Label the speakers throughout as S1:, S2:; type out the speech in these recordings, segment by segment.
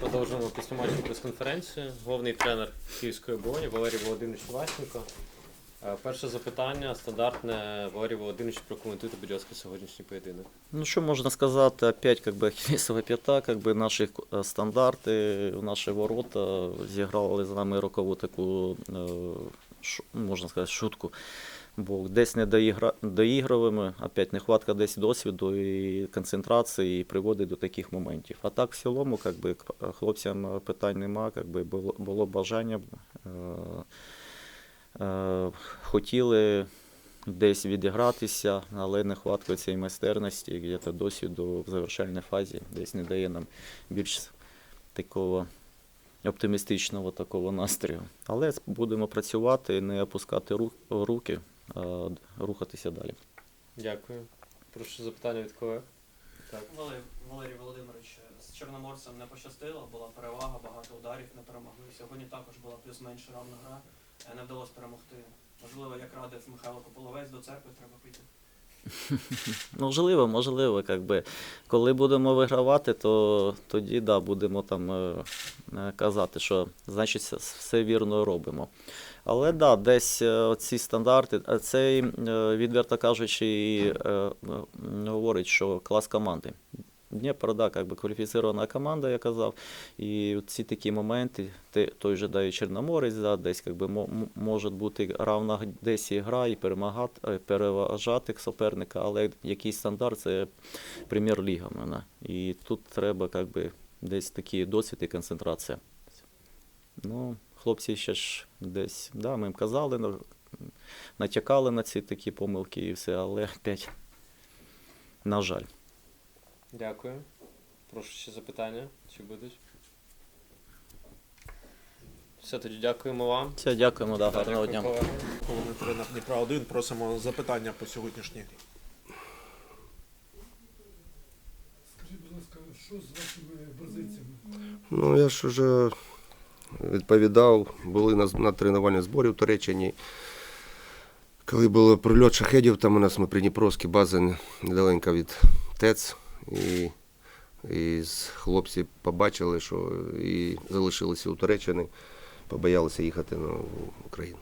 S1: Продовжуємо післяматчну прес-конференцію. Головний тренер Київської обороні Валерій Володимирович Ващенко. Е, Перше запитання стандартне. Валерій Володимирович, прокоментуйте, будь ласка, сьогоднішній поєдинок.
S2: Ну, що можна сказати, опять как бы ахиллесова п'ята, как бы наші е, стандарти, наші ворота зіграли з нами рокову таку, шу- можна сказати, шутку. Бо десь не доігра... доігруємо, опять нехватка десь досвіду і концентрації і приводить до таких моментів. А так в цілому, как би, хлопцям питань нема, как би, було, було бажання. Е, е, хотіли десь відігратися, але нехватка цієї майстерності, досвіду в завершальній фазі десь не дає нам більш такого оптимістичного такого настрою. Але будемо працювати, не опускати ру- руки, а рухатися далі.
S1: Дякую. Прошу запитання від колег. Так.
S3: Валерій, Валерій Володимирович, з Чорноморцем не пощастило, була перевага, багато ударів не перемогли. Сьогодні також була плюс-менш равна гра, е, не вдалося перемогти. Можливо, як радив Михайло Кополовець, до церкви треба піти.
S2: Можливо, можливо, Якби. коли будемо вигравати, то тоді да, будемо там е, е, казати, що значить все- вірно робимо. Але да, десь е, ці стандарти, цей, відверто кажучи, і, говорить, що клас команди. Дніпро, да, как би кваліфікована команда, я казав. І ці такі моменти, те- той же да, і Чорноморець, да, десь как би, може бути равна десь і гра, і перемагати, е, переважати суперника, але який стандарт це прем'єр-ліга. мене. І тут треба как би, десь такий досвід і концентрація. Ну, хлопці ще ж десь, да, ми їм казали, на- натякали на ці такі помилки і все, але опять, на жаль.
S1: Дякую. Прошу ще запитання, чи будуть. Все, тоді дякуємо вам.
S2: Все, дякуємо, да, гарного дня.
S4: Головний тренер Дніпра 1 просимо запитання по сьогоднішній грі.
S5: Скажіть, будь ласка, що з вашими бразильцями?
S6: Ну, я ж вже відповідав, були на, на тренувальній зборі в Туреччині. Коли був прильот шахедів, там у нас ми Придніпровські бази недалеко від ТЕЦ. І, і хлопці побачили, що і залишилися у Туреччині, побоялися їхати на в Україну.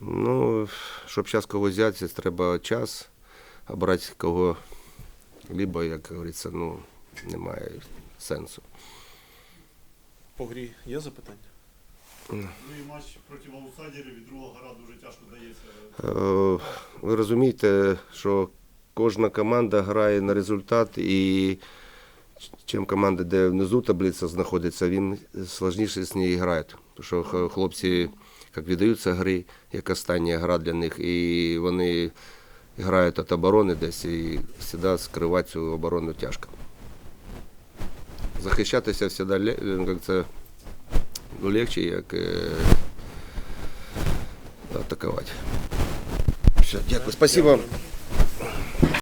S6: Ну, щоб зараз когось взяти, треба час, а брати кого либо, як говориться, ну, немає сенсу.
S4: По грі є запитання?
S7: Ну і матч проти аутсайдерів і друга гра дуже тяжко дається.
S6: Е, Ви розумієте, що кожна команда грає на результат, і чим команда, де внизу таблиця знаходиться, він складніше з нею грає. Тому що хлопці як віддаються гри, як остання гра для них, і вони грають від оборони десь і завжди скривати цю оборону тяжко. Захищатися завжди ле- як це, ну, легче, як е, атакувати. Дякую. Спасибо.